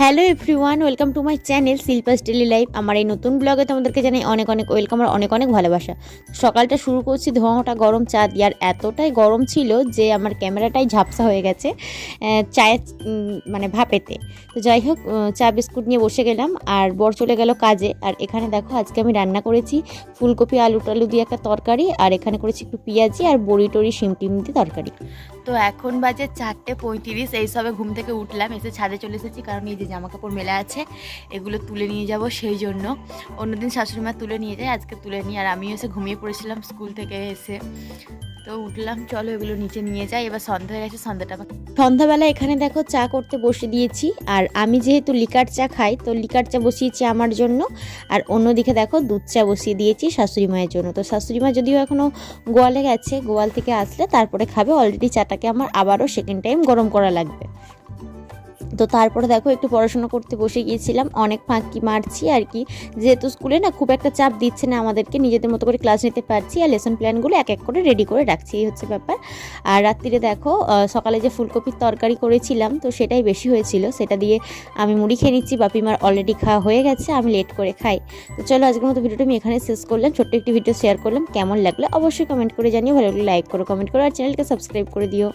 Hello everyone welcome to my channel Shilpa's daily life আমার এই নতুন ব্লগে তোমাদেরকে জানাই অনেক অনেক ওয়েলকাম আর অনেক অনেক ভালোবাসা। সকালটা শুরু করছি ধোঁয়াটা গরম চা দিয়ে, আর এতটাই গরম ছিল যে আমার ক্যামেরাটাই ঝাপসা হয়ে গেছে চায়ের মানে ভাপেতে। তো যাই হোক চা বিস্কুট নিয়ে বসে গেলাম, আর বর চলে গেল কাজে। আর এখানে দেখো, আজকে আমি রান্না করেছি ফুলকপি, আলু টালু দিয়ে একটা তরকারি, আর এখানে করেছি একটু পেঁয়াজি আর বড়ি টড়ি, শিম টিম দিয়ে তরকারি। তো এখন বাজে চারটে পঁয়ত্রিশ, এই সবে ঘুম থেকে উঠলাম, এসে ছাদে চলে এসেছি, কারণ এই যে জামা কাপড় মেলা আছে, এগুলো তুলে নিয়ে যাব সেই জন্য। অন্যদিন শাশুড়ি মা তুলে নিয়ে যায়, আজকে তুলে নিয়ে, আর আমিও এসে ঘুমিয়ে পড়েছিলাম স্কুল থেকে এসে। তো উঠলাম, চলো এগুলো নিচে নিয়ে যাই, এবার সন্ধ্যা হয়ে গেছে, সন্ধ্যাটা সন্ধ্যাবেলা এখানে দেখো চা করতে বসে দিয়েছি, আর আমি যেহেতু লিকার চা খাই, তো লিকার চা বসিয়েছি আমার জন্য, আর অন্যদিকে দেখো দুধ চা বসিয়ে দিয়েছি শাশুড়ি মায়ের জন্য। তো শাশুড়ি মা যদিও এখনও গোয়ালে গেছে, গোয়াল থেকে আসলে তারপরে খাবে অলরেডি চাটাকে আমার আবারও সেকেন্ড টাইম গরম করা লাগবে। তো তারপরে দেখো একটু পড়াশোনা করতে বসে গিয়েছিলাম, অনেক ফাঁকি মারছি আর কি। যেহেতু স্কুলে না খুব একটা চাপ দিচ্ছে না আমাদেরকে, নিজেদের মতো করে ক্লাস নিতে পারছি আর লেসন প্ল্যানগুলো এক এক করে রেডি করে রাখছি, এই হচ্ছে ব্যাপার। আর রাত্রিরে দেখো সকালে যে ফুলকপির তরকারি করেছিলাম, তো সেটাই বেশি হয়েছিল, সেটা দিয়ে আমি মুড়ি খেয়ে নিচ্ছি বাপিমার অলরেডি খাওয়া হয়ে গেছে, আমি লেট করে খাই। তো চলো আজকের মতো ভিডিওটা আমি এখানে শেষ করলাম, ছোট্ট একটি ভিডিও শেয়ার করলাম, কেমন লাগল অবশ্যই কমেন্ট করে জানিও, ভালো লাগলে লাইক করো কমেন্ট করো, আর চ্যানেলকে সাবস্ক্রাইব করে দিও।